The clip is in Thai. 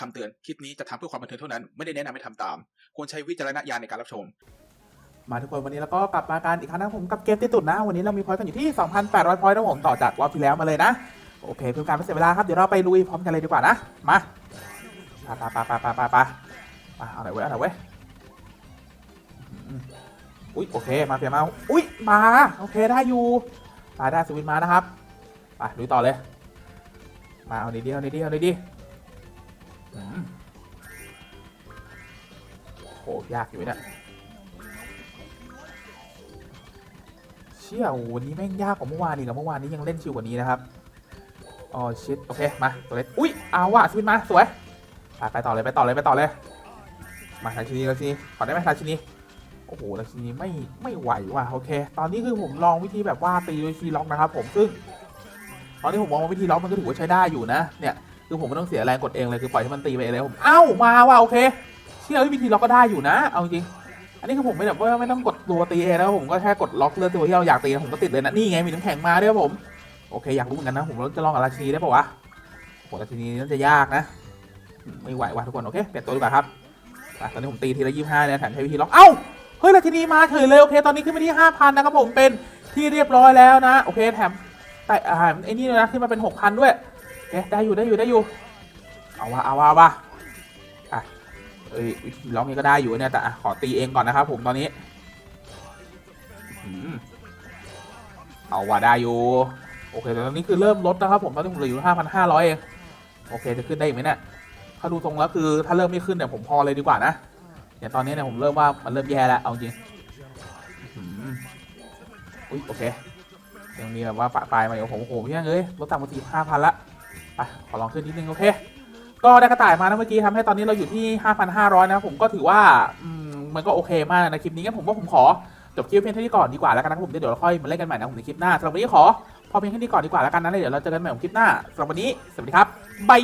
คำเตือนคลิปนี้จะทำเพื่อความบันเทิงเท่านั้น ไม่ได้แนะนำให้ทำตาม ควรใช้วิจารณญาณในการรับชม มาทุกคนวันนี้เราก็กลับมากันอีกครั้งนะผมกับเกมที่ตุดนะ วันนี้เรามีพอยต์กันอยู่ที่ 2,800 พอยต์นะผมต่อจากรอบที่แล้วมาเลยนะโอเคเพื่อการไม่เสียเวลาครับเดี๋ยวเราไปลุยพร้อมกันเลยดีกว่านะมาไปไปไปไปไปไปาเอาไหนเว้ยเอาไหนเว้ยอุ้ยโอเคมาเพียมาอุ้ยมาโอเคได้อยู่มาได้สวินมานะครับไปลุยต่อเลยมาเอาดีๆเอาดีๆเอาดีๆอืม โหยากอยู่เนี่ยเชี่ยโอ้โหวันนี้แม่งยากกว่าเมื่อวานอีกอะเมื่อวานนี้ยังเล่นชิวกว่านี้นะครับอ๋อชิดโอเคมาตัวเล็กอุ้ยเอาว่ะสวินมาสวยไปต่อเลยไปต่อเลยไปต่อเลย มาราชินีราชินีขอได้ไหมราชินีโอ้โหราชินีไม่ไม่ไหวว่ะโอเค ตอนนี้คือผมลองวิธีแบบว่าตีด้วยคีล็อกนะครับ ผมซึ่งตอนนี้ผมมองว่าวิธีล็อกมันก็ถือว่าใช้ได้อยู่นะเนี่ย คือผมไม่ต้องเสียแรงกดเองเลยคือปล่อยให้มันตีไปเองเลยผมเอ้ามาว่ะโอเคเชื่อวิธีล็อกก็ได้อยู่นะ เอาจริงอันนี้คือผมไม่แบบว่าไม่ต้องกดตัวตีเองนะผมก็แค่กดล็อกเลือกตัวที่เราอยากตีผมก็ติดเลยนะนี่ไงมีน้ำแข็งมาด้วยผมโอเคอยากรู้เหมือนกันนะผมจะลองกับราชินีได้ป่าวะโหราชินีน่าจะยากนะ ไม่ไหวว่ะทุกคนโอเคเปลี่ยนตัวดีกว่าครับตอนนี้ผมตีทีละยี่ห้าเนี่ยแถมใช้วิธีล็อกเอ้าเฮ้ยราชินีมาเฉยเลยโอเคตอนนี้ขึ้นไปที่ห้าพันนะครับผมเป็นที่เรียบร้อยแล้วนะ โอเคแถมแต่อ่าไอ้นี่นะขึ้นมาเป็นหกพันด้วย เคได้อยู่ได้อยู่ได้อยู่ เอาวะเอาวะเอาวะอะเอ้ยวิธีล็อกนี้ก็ได้อยู่เนี่ยแต่ขอตีเองก่อนนะครับผมตอนนี้เอาว่าได้อยู่ โอเคแต่ตอนนี้คือเริ่มลดนะครับผมตอนนี้ผมเหลืออยู่ห้าพันห้าร้อยเองโอเคจะขึ้นได้อีกไหมเนี่ยถ้าดูตรงแล้วคือถ้าเริ่มไม่ขึ้นเนี่ยผมพอเลยดีกว่านะเนี่ยตอนนี้เนี่ยผมเริ่มว่ามันเริ่มแย่แล้วเอาจริงอืมอุ้ยโอเคยังมีแบบว่าปะปลายมาอยู่ผมโอ้โหพี่ยังเอ้ยลดต่ำกว่าสี่ห้าพันละ ไปขอลองขึ้นนิดนึงโอเค ก็ได้กระต่ายมานะเมื่อกี้ทำให้ตอนนี้เราอยู่ที่ 5,500 นะครับผมก็ถือว่าอมันก็โอเคมากนะคลิปนี้งั้นผมว่าผมขอจบคลิปเพียงเท่านี้ก่อนดีกว่าแล้วกันนะผมเดี๋ยวเราค่อยมาเล่นกันใหม่นะผมในคลิปหน้าสำหรับวันนี้ขอพอเพียงแค่นี้ก่อนดีกว่าแล้วกันนะเดี๋ยวเราเจอกันใหม่ของคลิปหน้าสำหรับวันนี้สวัสดีครับบาย